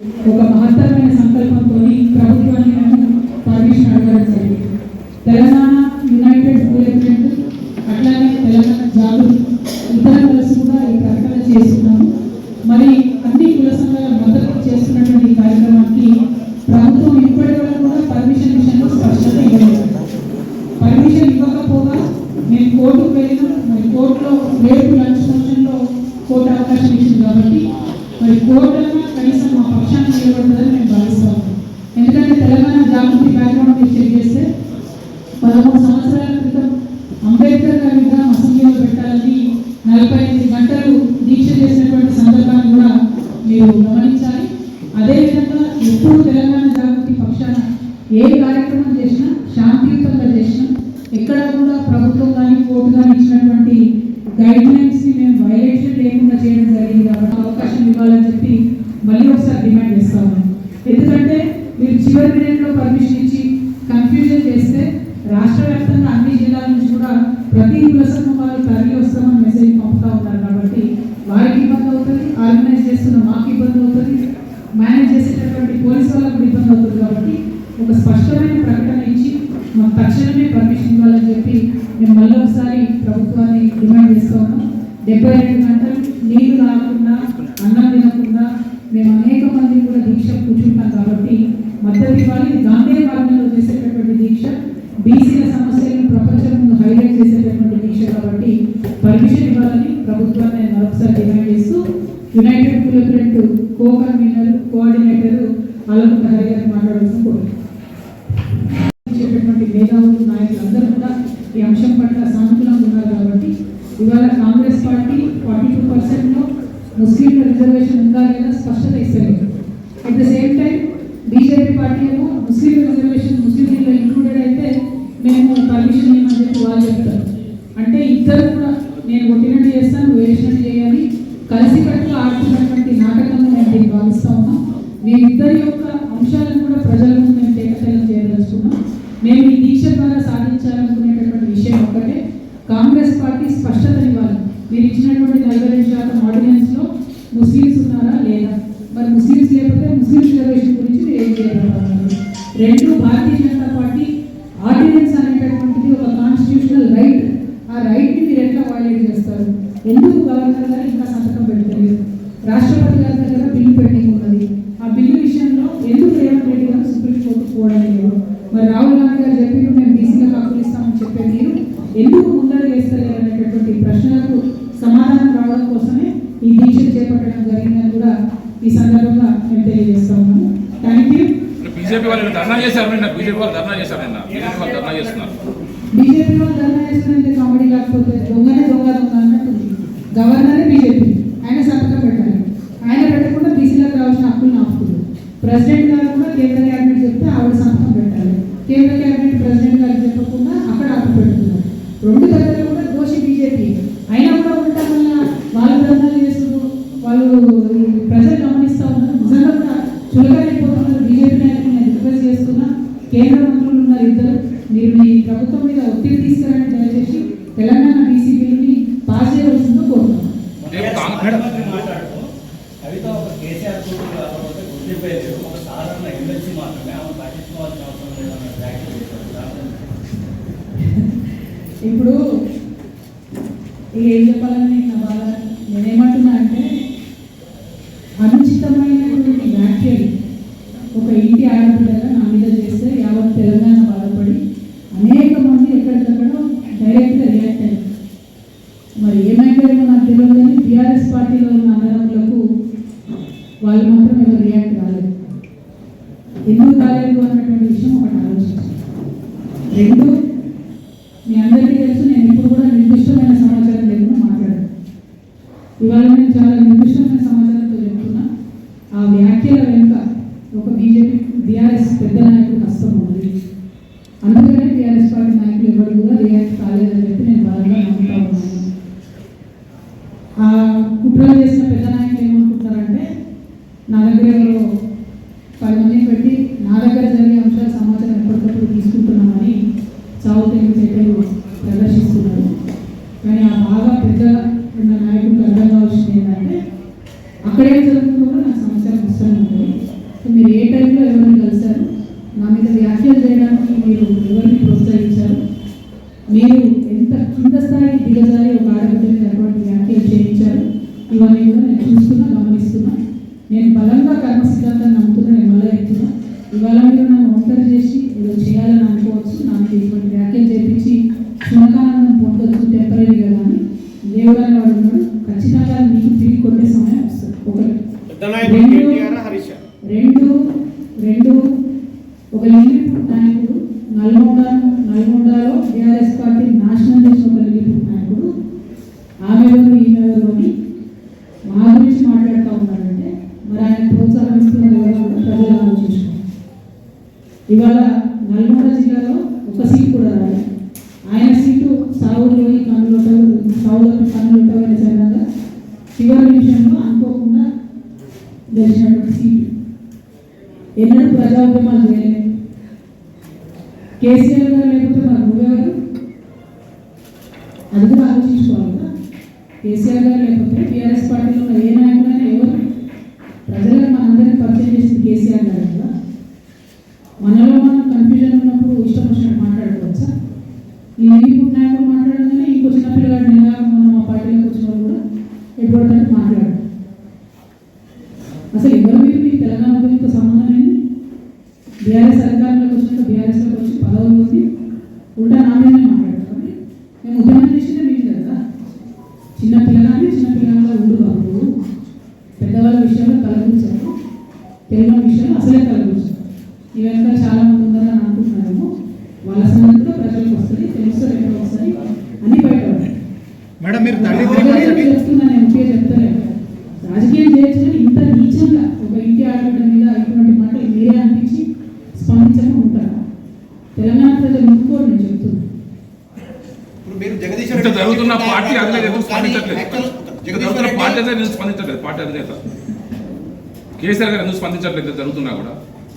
ఒక మహత్తరమైన సంకల్పంతో ప్రభుత్వాన్ని పర్మిషన్ అడగడం జరిగింది. తెలంగాణ ప్రభుత్వాన్ని మరొకసారి డిమాండ్ చేస్తూ united Phule front co convener coordinator అలం హరి గారు మాట్లాడాల్సిన కోరుకుంటున్నటువంటి మేధావులు నాయకులందరూ కూడా ఈ అంశం పట్ల సానుకూలంగా ఉన్నారు కాబట్టి ఇవాళ కాంగ్రెస్ పార్టీ ఫార్టీ టూ పర్సెంట్లో ముస్లింల రిజర్వేషన్ ఉందా లేదా స్పష్టత ఇస్తారు at the same time BJP party ఏమో ముస్లిం రిజర్వేషన్ ముస్లింలో ఇంక్లూడెడ్ అయితే మేము పర్మిషన్ ఏమని చెప్పి వాళ్ళు చెప్తారు. అంటే ఇద్దరు కూడా నేను కొట్టినట్టు చేస్తాను వేసినట్టు చేయాలి. కలిసి కట్టులు ఆడుతున్నట్టు క్లియర్గా చెప్పిండు మేము బీసీలకు హక్కులు ఇస్తామని చెప్పే మీరు ఎందుకు ముందర చేస్తలేరు అనేటటువంటి ప్రశ్నలకు సమాధానం రావడం కోసమే ఈ దీక్ష చేపట్టడం జరిగిందని కూడా ఈ సందర్భంగా మేము తెలియజేస్తా ఉన్నాము. థ్యాంక్ యూ బీజేపీ వాళ్ళు ధర్నా చేశారు బీజేపీ వాళ్ళు ధర్నా చేశారు బీజేపీ వాళ్ళు ధర్నా చేస్తున్నారు. ரொம்ப தப்பு ఏం చెప్పాలని? నా బాధ. నేనేమంటున్నాను ఇవాళ నేను చాలా నిర్దిష్టమైన సమాచారంతో చెప్తున్నా. ఆ వ్యాఖ్యల వెనుక ఒక బీజేపీ బీఆర్ఎస్ పెద్ద నాయకుడు కష్టం ఉంది. ఒక లింగిపూట్ నాయకుడు నల్గొండ నల్గొండలో బీఆర్ఎస్ పార్టీ నాశనం చేసిన ఒక లింగిపూట్ నాయకుడు ఆమె ఎవరు మా గురించి మాట్లాడుతూ ఉన్నారంటే మరి ఆయన ప్రోత్సాహం ఇస్తున్న ప్రజలు ఆలోచించుకోండి ఇవాళ నల్గొండ జిల్లాలో ఒక సీట్ కూడా రాలేదు. ఆయన సీటు సాగులోని పనులు సాగులోని పనులు ఉంటాయని సరిగా చివరి విషయంలో అనుకోకుండా గెలిచినటువంటి సీటు ఎన్నడూ ప్రజాద్యమాలు కేసీఆర్ గారు లేకపోతే మన గురువు గారు? అది కూడా ఆలోచించుకోవాలి కేసీఆర్ గారు లేకపోతే టీఆర్ఎస్ పార్టీలో ఉన్న ఏ నాయకుడు చిన్న పిల్లగానే చిన్న పిల్లగా ఉండు బాబు పెద్దవాళ్ళ విషయంలో తలగించాను తెలియని విషయంలో అసలే తలగించాను ఎందుకు స్పందించట్లేదు? పార్టీ అధినేత. కేసీఆర్ గారు ఎందుకు స్పందించట్లేదు? జరుగుతున్నా కూడా.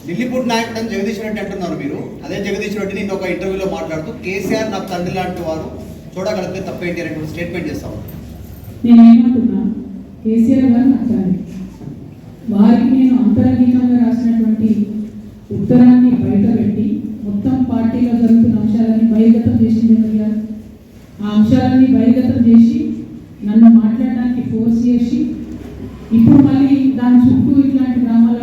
ఢిల్లీపూట్ నాయకుడు అని జగదీష్ రెడ్డి అంటున్నారు మీరు. అదే జగదీష్ రెడ్డి నేను ఒక ఇంటర్వ్యూలో మాట్లాడుతూ కేసీఆర్ నా తండ్రి లాంటి వారు చూడగలిగితే తప్పేంటి? అనేటువంటి స్టేట్మెంట్ చేస్తాం కేసీఆర్ వారికి నేను అంతరంగికంగా రాసినటువంటి ఉత్తరాన్ని బయట పెట్టి మొత్తం పార్టీలో జరుగుతున్న అంశాలన్నీ బహిర్గతం చేసింది ఆ అంశాలన్నీ బహిర్గతం చేసి నన్ను మాట్లాడడానికి ఫోర్స్ చేసి ఇప్పుడు మళ్ళీ దాని చుట్టూ ఇట్లాంటి గ్రామాల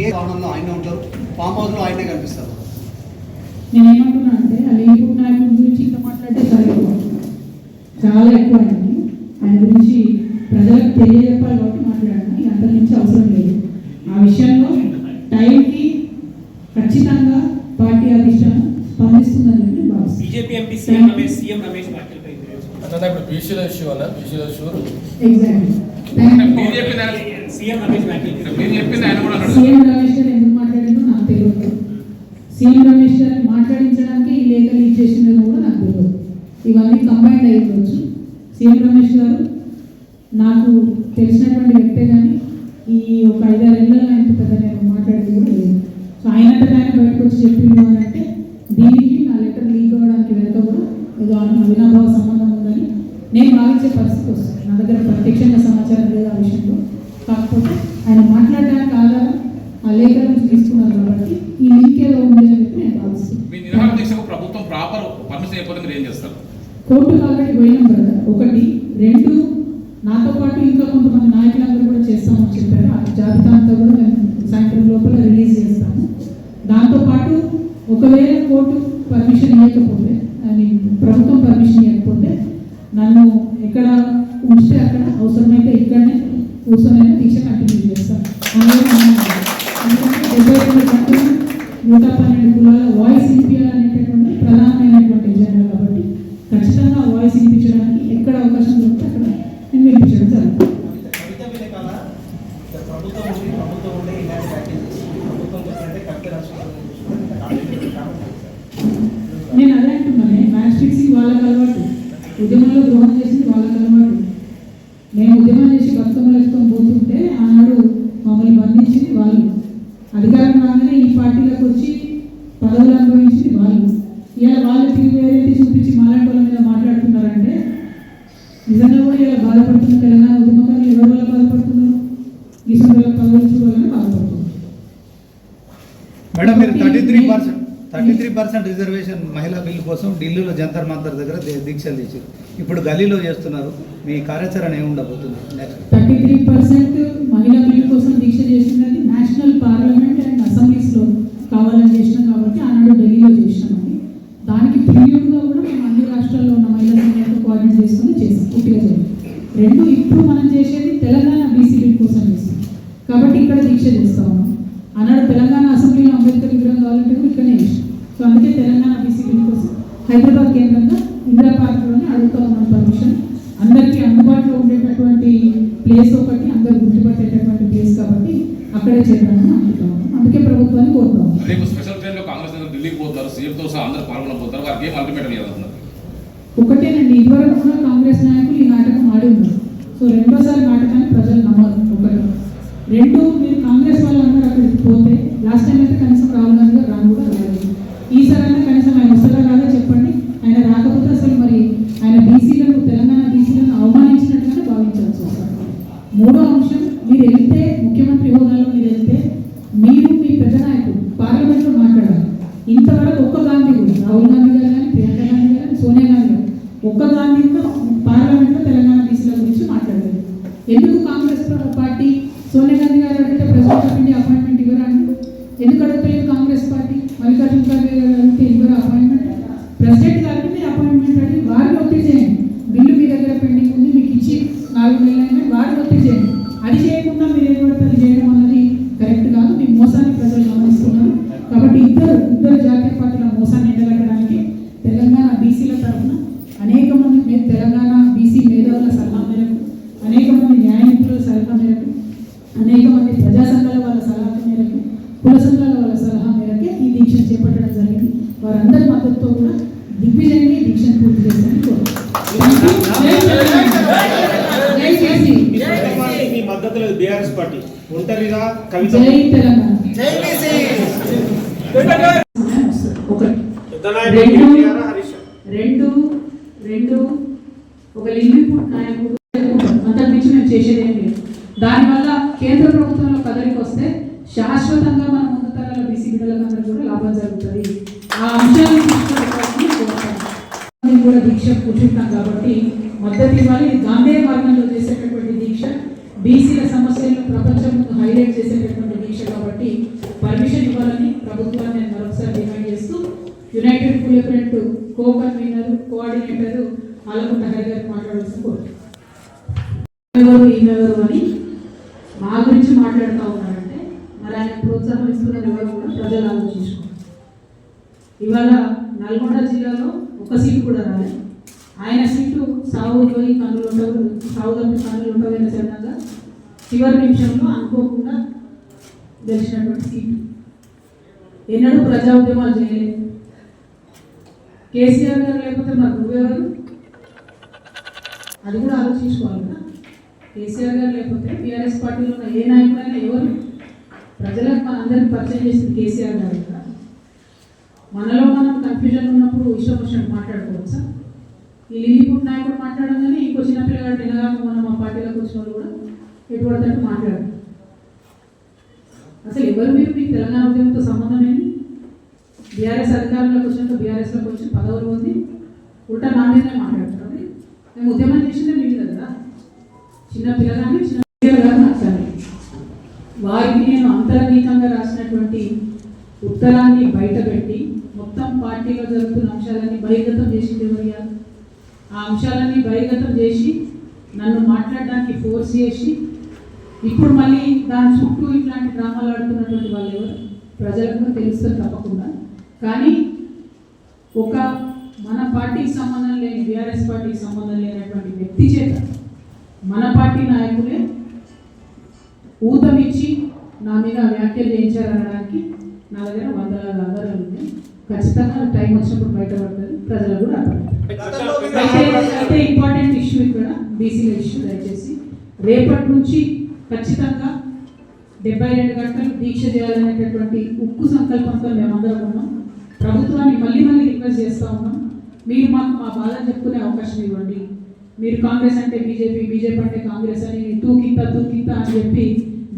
ఏ కోణంలో ఆయనే ఉంటారు ఫామ్ హౌస్లో ఆయనే కనిపిస్తారు. నేను ఏమంటున్నా అంటే అలీపుర్ నాయకుడి గురించి ఇంకా మాట్లాడితే చాలా చాలా ఎక్కువ అండి. ఆయన గురించి ప్రజలకు తెలియజెప్పాలి కాబట్టి మాట్లాడాను. అంత నుంచి అవసరం లేదు. ఆ విషయంలో టైంకి ఖచ్చితంగా పార్టీ అధిష్టానం స్పందిస్తుందని BJP MP CM Ramesh CM ఇప్పుడు బీసీల ఇష్యూ అన్న బీజేపీ సీఎం రమేష్ సీఎం గారు ఎందుకు మాట్లాడారో నాకు తెలియదు. సీఎం రమేష్ మాట్లాడించడానికి ఈ లేఖ లీక్ ఇచ్చేసిందని కూడా నాకు తెలియదు. ఇవన్నీ కంబైన్ అయిపోవచ్చు సీఎం రమేష్ గారు నాకు తెలిసినటువంటి వ్యక్తే కానీ ఈ ఒక ఐదారేళ్ళలో ఎంత కదా నేను మాట్లాడేది కూడా లేదు. సో అయినంతగా ఆయన బయటకు వచ్చి చెప్పింది అంటే దీనికి నా లెటర్ లీక్ అవ్వడానికి వెనక కూడా ఏదో అవినాభావ సంబంధం ఉందని నేను భావించే పరిస్థితి వస్తుంది. ఆయన మాట్లాడడానికి ఆధారం ఆ లేఖ నుంచి తీసుకున్నారు కాబట్టి ఈ లింక్ ఏదో ఉంది అని చెప్పి నేను మీ భావిస్తున్నాను నిరాహార దీక్షకు ప్రభుత్వం ప్రాపర్ పర్మిషన్ ఇవ్వకపోతే మీరు ఏం చేస్తారు? కోర్టుకు ఆల్రెడీ పోయినాం కదా. ఒకటి రెండు నాతో పాటు ఇంకా కొంతమంది నాయకులందరూ కూడా చేస్తామని చెప్పారు. ఆ జాబితా అంతా కూడా మేము సాయంత్రం లోపల రిలీజ్ చేస్తాము. దాంతోపాటు ఒకవేళ కోర్టు పర్మిషన్ ఇవ్వకపోతే ప్రభుత్వం పర్మిషన్ ఇవ్వకపోతే నన్ను ఎక్కడ ఉంచితే అక్కడ అవసరమైతే ఇక్కడనే కూర్చొని వాయిస్ వినిపించడానికి ఎక్కడ అవకాశం దొరికితే అక్కడ నేను వినిపించడం జరుగుతుంది కవిత విలేకాల ప్రభుత్వం ఉంది ప్రభుత్వం ఉండే ఇలాంటి వ్యాఖ్యలు చేసి ప్రభుత్వం చెప్పినట్టే కవిత రాష్ట్రం నేను అదే అంటున్నాను మ్యాచ్ ఫిక్సింగ్ వాళ్ళకి అలవాటు ఉద్యమంలో ద్రోహం చేసింది వాళ్ళకి అలవాటు మేము ఉద్యమం చేసి బతుకమ్మలు ఎత్తుకొని పోతుంటే ఆనాడు మమ్మల్ని బంధించింది వాళ్ళు అధికారం రాగానే ఈ పార్టీలకు వచ్చి పదవులు అనుభవించింది వాళ్ళు ఇలా వాళ్ళు తిరిగి వేరేది చూపించి మాలాంటి వాళ్ళ మీద మాట్లాడుతున్నారంటే నిజంగా కూడా ఇలా బాధపడుతున్న తెలంగాణ ఉద్యమకారులు ఎవరి వల్ల బాధపడుతున్నారు ఈ సందర్భంలో పదవులు చూడాలని బాధపడుతున్నారు మేడం మీరు thirty three percent thirty three percent reservation మహిళా బిల్లు కోసం ఢిల్లీలో జంతర్ మంతర్ దగ్గర దీక్షలు చేశారు. ఇప్పుడు గల్లీలో చేస్తున్నారు. మీ కార్యాచరణ ఏముండబోతుంది థర్టీ త్రీ పర్సెంట్ మహిళా బిల్లు కోసం దీక్ష చేసినది నేషనల్ పార్లమెంట్ అండ్ అసెంబ్లీస్లో కావాలని చేసినాం కాబట్టి ఆనాడు ఢిల్లీలో చేసినామని దానికి ప్రియుడుగా కూడా మేము అన్ని రాష్ట్రాల్లో ఉన్న కోఆర్డినేట్ చేసుకుని చేసాం. పూర్తిగా జరిగింది రెండు ఇప్పుడు మనం చేసేది తెలంగాణ కోసం చేస్తాం. కాబట్టి ఇక్కడ దీక్ష చేస్తా ఉన్నాం ఆనాడు తెలంగాణ అసెంబ్లీలో అంబేద్కర్ విగ్రహం కావాలంటే కూడా ఇక్కడనే సో అందుకే తెలంగాణ బీసీ బిల్ కోసం హైదరాబాద్ కేంద్రంగా ఇందిరా పార్క్లోనే అడుగుతా ఉన్నాం పర్మిషన్. అందరికీ అందుబాటులో ఉండేటటువంటి ప్లేస్ ఒకటి అందరు గుర్తుపట్టేటటువంటి ప్లేస్ కాబట్టి అక్కడే చేద్దామని అనుకుంటాము అందుకే ప్రభుత్వాన్ని కోరుతాము రేపు స్పెషల్ ట్రైన్లో కాంగ్రెస్ నేతలు ఢిల్లీకి పోతారు సీఎంతో సహా అందరూ పాల్గొనబోతారు వారికి ఏం అల్టిమేటం ఇవ్వాలన్నారు ఒకటేనండి ఇదివరకు కూడా కాంగ్రెస్ నాయకులు ఈ నాటకం ఆడి ఉన్నారు. సో రెండోసారి నాటకాన్ని ప్రజలు నమ్మరు. రెండు మీరు కాంగ్రెస్ వాళ్ళందరూ అక్కడికి పోతే లాస్ట్ టైం అయితే కనీసం రాహుల్ గాంధీ గారు రాను కూడా రాలేదు ఈసారి అయినా కనీసం ఆయన వస్తారా రాదా చెప్పండి ఆయన రాకపోతే అసలు మరి ఆయన బీసీలను తెలంగాణ బీసీలను అవమానించినట్టుగానే భావించాల్సి వస్తుంది మూడో అంశం మీరు వెళ్తే ముఖ్యమంత్రి హోదాలో మీరు వెళ్తే మీరు మీ పెద్ద నాయకుడు పార్లమెంట్లో మాట్లాడాలి ఇంతవరకు ఒక్క గాంధీ కూడా రాహుల్ గాంధీ గారు కానీ ప్రియాంక గాంధీ గారు సోనియా గాంధీ గారు ఒక్క గాంధీ కూడా పార్లమెంట్లో తెలంగాణ బీసీల గురించి మాట్లాడలేదు ఎందుకు కాంగ్రెస్ పార్టీ సోనియా గాంధీ గారు అడిగితే ప్రెసిడెంట్ ఆఫ్ ఇండియా అపాయింట్మెంట్ ఇవ్వరండి ఎందుకు అడగలేదు కాంగ్రెస్ పార్టీ మల్లికార్జున ఖర్గే గారు అడిగితే ఇవ్వరు అపాయింట్మెంట్ ప్రెసిడెంట్ గారికి మీరు అపాయింట్మెంట్ అడిగి వారిని ఒత్తిడి చేయండి బిల్లు మీ దగ్గర పెండింగ్ ఉంది మీకు ఇచ్చి నాలుగు నెలలు అయినా వారిని ఒత్తిడి చేయండి అది చేయకుండా మీరు ఏం పడితే అది చేయడం అన్నది కరెక్ట్ కాదు మీ మోసాన్ని ప్రజలు గమనిస్తున్నారు కాబట్టి ఇద్దరు ఇద్దరు జాతీయ పార్టీల మోసాన్ని ఎండగట్టడానికి తెలంగాణ బీసీల తరఫున అనేక మంది మే- తెలంగాణ బీసీ మేధావుల సలహా మేరకు అనేక మంది న్యాయ నిపుణుల సలహా మేరకు అనేక మంది ప్రజా సంఘాల వాళ్ళ సలహా మేరకు కుల సంఘాల వాళ్ళ సలహా మేరకే ఈ దీక్షను చేపట్టడం జరిగింది వారందరి మద్దతుతో కూడా దిగ్విజయంగా ఈ దీక్షను పూర్తి చేస్తారని కోరుతున్నాను మీ మద్దతులో బీఆర్ఎస్ పార్టీ. ఒంటరిగా కవిత రెండు రెండు రెండు ఒక లింగిపుట్ నాయకుడు అంతకు మించి మేము చేసేది ఏం లేదు. దానివల్ల కేంద్ర ప్రభుత్వంలో కదలికి వస్తే శాశ్వతంగా మన ముందు తరాల బీసీ బిడ్డలందరూ కూడా లాభం జరుగుతుంది. ఆ అంశాలను కూడా దీక్ష కూర్చుంటాం కాబట్టి మద్దతు ఇవ్వాలి. గాంధీ మార్గంలో చేసేటటువంటి దీక్ష బీసీల సమస్యలను ప్రపంచం హైలైట్ చేసేటటువంటి దీక్ష కాబట్టి పర్మిషన్ ఇవ్వాలని ప్రభుత్వాన్ని నేను మరొకసారి డిమాండ్ చేస్తూ united Phule front co convener coordinator Alakunta Hari garu మాట్లాడాల్సిన కోరుతున్నాను ఈమెవరు అని మా గురించి మాట్లాడుతూ ఉన్నారంటే మరి ఆయన ప్రోత్సాహం ఇస్తున్న ఎవరు కూడా ప్రజలు ఆలోచించుకోండి ఇవాళ నల్గొండ జిల్లాలో ఒక సీటు కూడా రాలేదు. ఆయన సీటు సాగు పోయి కన్నులు ఉండవు సాగు తప్పి పనులు ఉండవైన చరణంగా చివరి నిమిషంలో అనుకోకుండా గెలిచినటువంటి సీటు. ఎన్నడూ ప్రజా ఉద్యమాలు చేయలేదు. కేసీఆర్ గారు లేకపోతే మరి నువ్వెవరు అది కూడా ఆలోచించుకోవాలి కదా. కేసీఆర్ గారు లేకపోతే టీఆర్ఎస్ పార్టీలో ఉన్న ఏ నాయకుడైనా ఎవరు? ప్రజలకు మనందరికి పరిచయం చేసింది కేసీఆర్ గారు కదా. మనలో మనం కన్ఫ్యూజన్ ఉన్నప్పుడు ఇష్టం వచ్చినట్టు మాట్లాడుకోవచ్చా? ఈ లిల్లీపుట్ నాయకుడు మాట్లాడగానే ఇంకో చిన్న పిల్లగాడు వినగాక మనం మా పార్టీలోకి వచ్చిన వాళ్ళు కూడా ఎటువంటి మాట్లాడారు. అసలు ఎవరు మీరు? మీకు తెలంగాణ ఉద్యమంతో సంబంధం ఏంటి బీఆర్ఎస్ అధికారంలోకి వచ్చినాక బీఆర్ఎస్లోకి వచ్చిన పదవులు ఉంది ఉల్టా నా మీదనే మాట్లాడుతున్నారు మేము ఉద్యమం చేసిందే మీరు కదా? చిన్న పిల్లగాని చిన్న పిల్లగా వారికి నేను అంతర్గీతంగా రాసినటువంటి ఉత్తరాన్ని బయటపెట్టి మొత్తం పార్టీలో జరుగుతున్న అంశాలన్నీ బహిర్గతం చేసింది ఎవరయ్యా ఆ అంశాలన్నీ బహిర్గతం చేసి నన్ను మాట్లాడడానికి ఫోర్స్ చేసి ఇప్పుడు మళ్ళీ దాని చుట్టూ ఇట్లాంటి డ్రామాలు ఆడుతున్నటువంటి వాళ్ళు ఎవరు? ప్రజలకు కూడా తెలుస్తుంది తప్పకుండా. కానీ ఒక మన పార్టీకి సంబంధం లేని బీఆర్ఎస్ పార్టీకి సంబంధం లేనటువంటి వ్యక్తి చేత మన పార్టీ నాయకులే ఊతమిచ్చి నా మీద వ్యాఖ్యలు చేయించారనడానికి నా దగ్గర వందల ఆధారాలు ఉన్నాయి. ఖచ్చితంగా టైం వచ్చినప్పుడు బయటపడుతుంది ప్రజలకు కూడా అయితే అయితే ఇంపార్టెంట్ ఇష్యూ ఇక్కడ బీసీల ఇష్యూ దయచేసి రేపటి నుంచి ఖచ్చితంగా డెబ్బై రెండు గంటలు దీక్ష చేయాలనేటటువంటి ఉక్కు సంకల్పంతో మేమందరం ఉన్నాం. ప్రభుత్వాన్ని మళ్ళీ మళ్ళీ రిక్వెస్ట్ చేస్తూ ఉన్నాం. మీరు మాకు మా బాధ చెప్పుకునే అవకాశం ఇవ్వండి. మీరు కాంగ్రెస్ అంటే బీజేపీ బీజేపీ అంటే కాంగ్రెస్ అని తూకింత తూకింత అని చెప్పి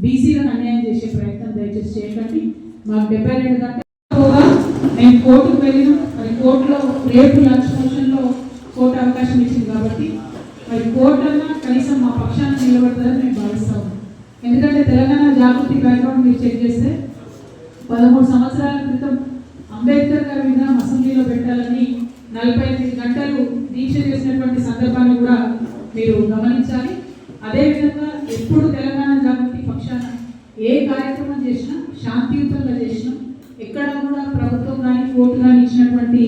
బీసీలను అన్యాయం చేసే ప్రయత్నం దయచేసి చేయకండి మాకు డెబ్బై రెండు గంటలు నేను కోర్టుకు వెళ్ళిన మరి కోర్టులో రేపు లంచ్ మోషన్లో కోర్టు అవకాశం ఇచ్చింది కాబట్టి మరి కోర్టు అన్నా కనీసం మా పక్షాన్ని నిలబడతారని మేము భావిస్తాము ఎందుకంటే తెలంగాణ జాగృతి బ్యాక్గ్రౌండ్ మీరు చెక్ చేస్తే పదమూడు సంవత్సరాల క్రితం అంబేద్కర్ గారి మీద అసెంబ్లీలో పెట్టాలని నలభై ఎనిమిది గంటలు దీక్ష చేసినటువంటి సందర్భాన్ని కూడా మీరు గమనించాలి. అదేవిధంగా ఎప్పుడు తెలంగాణ జాగృతి పక్షాన ఏ కార్యక్రమం చేసినా శాంతియుతంగా చేసినా ఎక్కడ కూడా ప్రభుత్వం కానీ కోర్టు కానీ ఇచ్చినటువంటి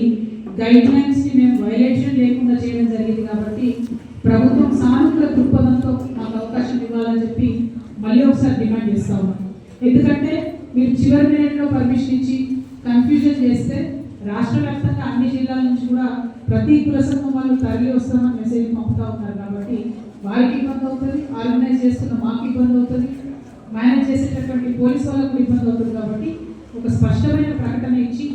గైడ్ లైన్స్ని మేము వైలేషన్ లేకుండా చేయడం జరిగింది కాబట్టి ప్రభుత్వం సానుకూల దృక్పథంతో మాకు అవకాశం ఇవ్వాలని చెప్పి మళ్ళీ ఒకసారి డిమాండ్ చేస్తా ఉన్నాం. ఎందుకంటే మీరు చివరి మినిట్లో పర్మిషన్ ఇచ్చి కన్ఫ్యూజన్ చేస్తే రాష్ట్ర వ్యాప్తంగా అన్ని జిల్లాల నుంచి కూడా ప్రతి కుల సంఘం వాళ్ళు తరలి వస్తామని మెసేజ్ పంపుతా ఉన్నారు కాబట్టి వారికి ఇబ్బంది అవుతుంది ఆర్గనైజ్ చేస్తున్న మాకు ఇబ్బంది అవుతుంది మేనేజ్ చేసేటటువంటి పోలీస్ వాళ్ళకు ఇబ్బంది అవుతుంది కాబట్టి ఒక స్పష్టమైన ప్రకటన ఇచ్చి